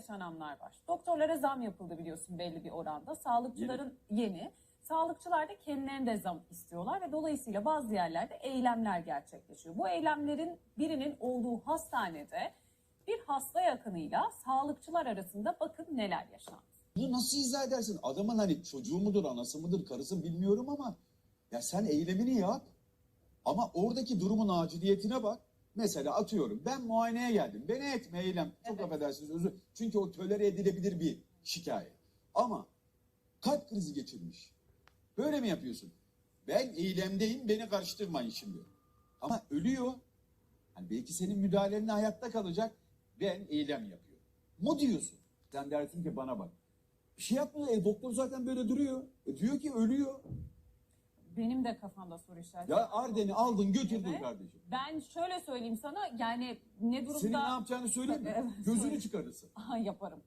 yaşananlar var. Doktorlara zam yapıldı biliyorsun belli bir oranda. Sağlıkçıların yeni. Sağlıkçılar da kendilerine de zam istiyorlar ve dolayısıyla bazı yerlerde eylemler gerçekleşiyor. Bu eylemlerin birinin olduğu hastanede bir hasta yakınıyla sağlıkçılar arasında bakın neler yaşandı. Bunu nasıl izah edersin? Adamın hani çocuğu mudur, anası mıdır, karısı bilmiyorum ama ya sen eylemini yap. Ama oradaki durumun aciliyetine bak. Mesela atıyorum ben muayeneye geldim. Beni etme eylem. Çok affedersiniz özür. Çünkü o tölere edilebilir bir şikayet. Ama kalp krizi geçirmiş. Böyle mi yapıyorsun? Ben eylemdeyim beni karıştırmayın şimdi. Ama ölüyor. Hani belki senin müdahalenle hayatta kalacak. Ben eylem yapıyorum. Mu diyorsun? Sen dersin ki bana bak. Bir şey yapmıyor. E, doktor zaten böyle duruyor. E, diyor ki ölüyor. Benim de kafamda soru işareti. Ya Arden'i aldın götürdün Evet. kardeşim. Ben şöyle söyleyeyim sana yani ne durumda... Senin ne yapacağını söyleyeyim mi? Evet, Gözünü söyle. çıkarırsın. Aha, yaparım.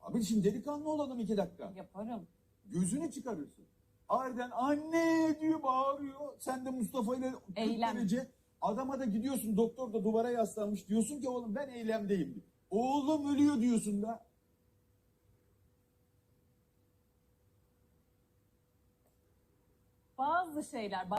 Abi şimdi delikanlı olalım iki dakika. Yaparım. Gözünü çıkarırsın. Arden anne diyor bağırıyor. Sen de Mustafa ile 40 Eylem. derece. Adama da gidiyorsun doktor da duvara yaslanmış. Diyorsun ki oğlum ben eylemdeyim. Oğlum ölüyor diyorsun da. Bazı şeyler